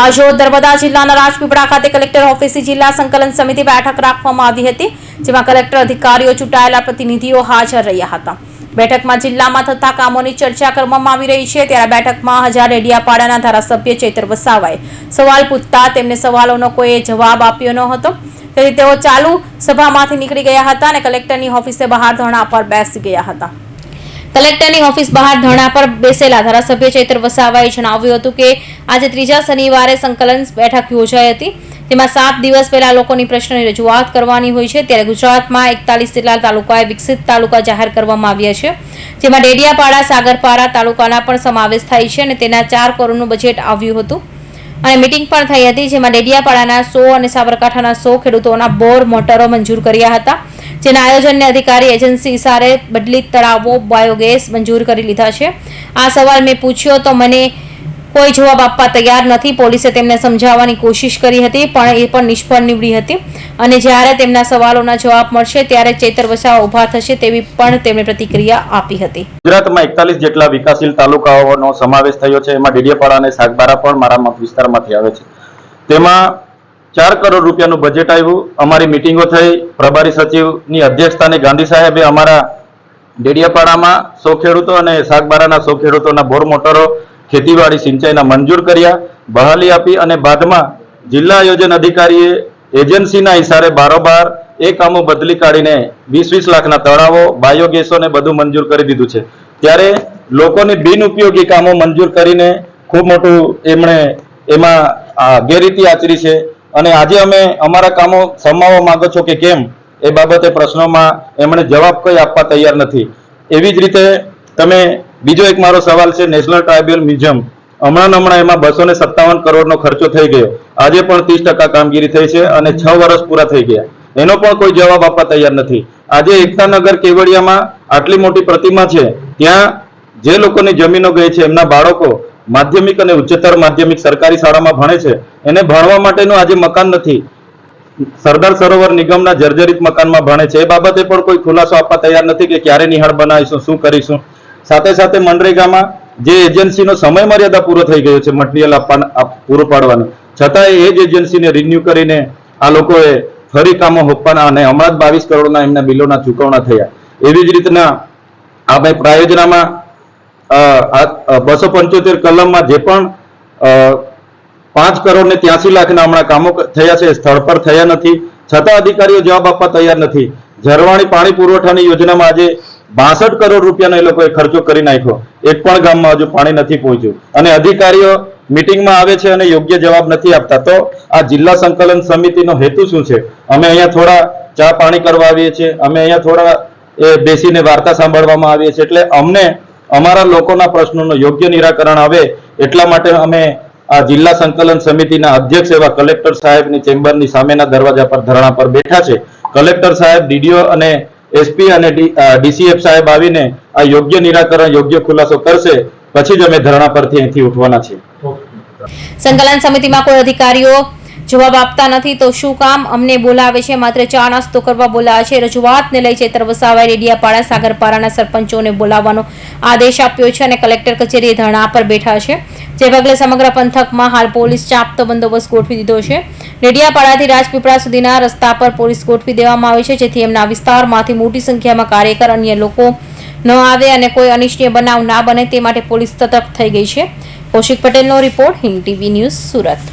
આજો નર્મદા જિલ્લાના રાજપીપળા ખાતે કલેક્ટર ઓફિસની જિલ્લા સંકલન સમિતિ બેઠક રાખવામાં આવી હતી, જેમાં કલેક્ટર અધિકારીઓ ચૂંટાયેલા પ્રતિનિધિઓ હાજર રહ્યા હતા. બેઠકમાં જિલ્લામાં થતા કામોની ચર્ચા કરવામાં આવી રહી છે, ત્યારે બેઠકમાં હજાર રેડિયાપાડાના ધારાસભ્ય ચેતર વસાવાએ સવાલ પૂછતા તેમને સવાલોનો કોઈ જવાબ આપ્યો ન હતો. તેથી તેઓ ચાલુ સભામાંથી નીકળી ગયા હતા અને કલેક્ટરની ઓફિસે બહાર ધરણા પર બેસી ગયા હતા. કલેક્ટરની ઓફિસ બહાર ધરણા પર બેસેલા ધારાસભ્ય ચૈત્ર વસાવાએ જણાવ્યું હતું કે આજે ત્રીજા શનિવારે સંકલન બેઠક યોજાઈ હતી. તેમાં સાત દિવસ પહેલા લોકોની પ્રશ્નની રજૂઆત કરવાની હોય છે. ત્યારે ગુજરાતમાં એકતાલીસ જેટલા તાલુકાએ વિકસિત તાલુકા જાહેર કરવામાં આવ્યા છે. જેમાં ડેડિયાપાડા, સાગરપારા તાલુકાના પણ સમાવેશ થાય છે અને તેના ચાર કરોડનું બજેટ આવ્યું હતું. અને મિટિંગ પણ થઈ હતી જેમાં ડેડિયાપાડાના સો અને સાબરકાંઠાના સો ખેડૂતોના બોર, મોટરો મંજૂર કર્યા હતા. જેના આયોજનને અધિકારી એજન્સી ઇશારે બદલી તળાવો, બાયોગેસ મંજૂર કરી લીધા છે. આ સવાલ મેં પૂછ્યો તો મને કોઈ જવાબ આપવા તૈયાર નથી. પોલીસે તેમને સમજાવવાની કોશિશ કરી હતી, પણ એ પણ નિષ્ફળ નીવડી હતી. અને જ્યારે તેમના સવાલોના જવાબ મળશે, ત્યારે ચેતર વસાવા ઊભા થશે તેવી પણ તેમણે પ્રતિક્રિયા આપી હતી. ગુજરાતમાં એકતાલીસ જેટલા વિકાસશીલ તાલુકાઓનો સમાવેશ થયો છે. એમાં ડેડિયાપાડા અને સાગબારા પણ મારા મત વિસ્તારમાંથી આવે છે. તેમાં ચાર કરોડ રૂપિયાનું બજેટ આવ્યું. અમારી મિટિંગો થઈ. પ્રભારી સચિવની અધ્યક્ષતાને ગાંધી સાહેબે અમારા ડેડિયાપાડામાં સો ખેડૂતો અને શાકબારાના સો ખેડૂતોના બોર મોટરો, ખેતીવાડી સિંચાઈના મંજૂર કર્યા, બહાલી આપી અને બાદમાં જિલ્લા આયોજન અધિકારીએ એજન્સીના ઇશારે બારોબાર એ કામો બદલી કાઢીને વીસ વીસ લાખના તળાવો બાયોગેસોને બધું મંજૂર કરી દીધું છે. ત્યારે લોકોને બિનઉપયોગી કામો મંજૂર કરીને ખૂબ મોટું એમણે એમાં ગેરરીતિ આચરી છે. અને આજે અમે અમારા કામો સમાવવા માંગો છો કે કેમ, એ બાબતે પ્રશ્નોમાં એમણે જવાબ કંઈ આપવા તૈયાર નથી. એવી જ રીતે તમે, બીજો એક મારો સવાલ છે નેશનલ ટ્રાઇબ્યુનલ મ્યુઝિયમ હમણાં હમણાં એમાં બસો ને સત્તાવન કરોડનો ખર્ચો થઈ ગયો. આજે પણ ત્રીસ ટકા કામગીરી થઈ છે અને છ વર્ષ પૂરા થઈ ગયા. એનો પણ કોઈ જવાબ આપવા તૈયાર નથી. આજે એકતાનગર કેવડિયામાં આટલી મોટી પ્રતિમા છે. ત્યાં જે લોકોની જમીનો ગઈ છે, એમના બાળકો માધ્યમિક અને ઉચ્ચતર માધ્યમિક સરકારી શાળામાં ભણે છે. એને ભણવા માટેનું આજે મકાન નથી. સરદાર સરોવર નિગમના જર્જરિત મકાનમાં ભણે છે. એ બાબતે પણ કોઈ ખુલાસો આપવા તૈયાર નથી કે ક્યારે નિહાળ બનાવીશું, શું કરીશું. સાથે સાથે મનરેગામાં જે એજન્સીનો સમય મર્યાદા પૂરો થઈ ગયો છે, મટીરિયલ આપવાના પૂરું પાડવાનું. છતાં એ જ એજન્સીને રિન્યુ કરીને આ લોકોએ ફરી કામો હોપવાના અને હમણાં જ બાવીસ કરોડના એમના બિલોના ચૂકવણા થયા. એવી જ રીતના આ ભાઈ પ્રાયોજનામાં બસો પંચોતેર કલમમાં જે પણ પાંચ કરોડ ને ત્યાસી લાખના હમણાં કામો થયા છે સ્થળ પર થયા નથી. છતાં અધિકારીઓ જવાબ આપવા તૈયાર નથી. ઝરવાણી પાણી પુરવઠાની યોજનામાં આજે બાસઠ કરોડ રૂપિયાનો એ લોકોએ ખર્ચો કરી નાખ્યો. એક પણ ગામમાં હજુ પાણી નથી પહોંચ્યું. અને અધિકારીઓ મિટિંગમાં આવે છે અને યોગ્ય જવાબ નથી આપતા. તો આ જિલ્લા સંકલન સમિતિનો હેતુ શું છે? અમે અહીંયા થોડા ચા પાણી કરવા આવીએ છીએ. અમે અહીંયા થોડા એ બેસીને વાર્તા સાંભળવામાં આવીએ છીએ. એટલે અમને અમારા લોકોના પ્રશ્નોનું યોગ્ય નિરાકરણ આવે એટલા માટે અમે આ જિલ્લા સંકલન સમિતિના અધ્યક્ષ એવા કલેક્ટર સાહેબની ચેમ્બરની સામેના દરવાજા પર ધરણા પર બેઠા છે. કલેક્ટર સાહેબ, ડીડીઓ અને એસપી અને ડીસીએફ સાહેબ આવીને આ યોગ્ય નિરાકરણ, યોગ્ય ખુલાસો કરશે. પછી જ અમે ધરણા પરથી અહીંથી ઉઠવાના છીએ. સંકલન સમિતિમાં કોઈ અધિકારીઓ જવાબ આપતા નથી, તો શું કામ? અમને બોલાવે છે, માત્ર ચા નાસ્તો કરવા બોલાવે છે, રજૂઆતને લઈ ચેતર વસાવાએ રેડિયાપાડા, સાગરપારાના સરપંચોને બોલાવવાનો આદેશ આપ્યો છે અને કલેક્ટર કચેરીએ ધરણા પર બેઠા છે. જે પગલે સમગ્ર પંથકમાં હાલ પોલીસ ચાપતો બંદોબસ્ત ગોઠવી દીધો છે. રેડિયાપાડાથી રાજપીપળા સુધીના રસ્તા પર પોલીસ ગોઠવી દેવામાં આવી છે, જેથી એમના વિસ્તારમાંથી મોટી સંખ્યામાં કાર્યકર, અન્ય લોકો ન આવે અને કોઈ અનિચ્છનીય બનાવ ના બને તે માટે પોલીસ સતર્ક થઈ ગઈ છે. કૌશિક પટેલનો report Hind TV news Surat.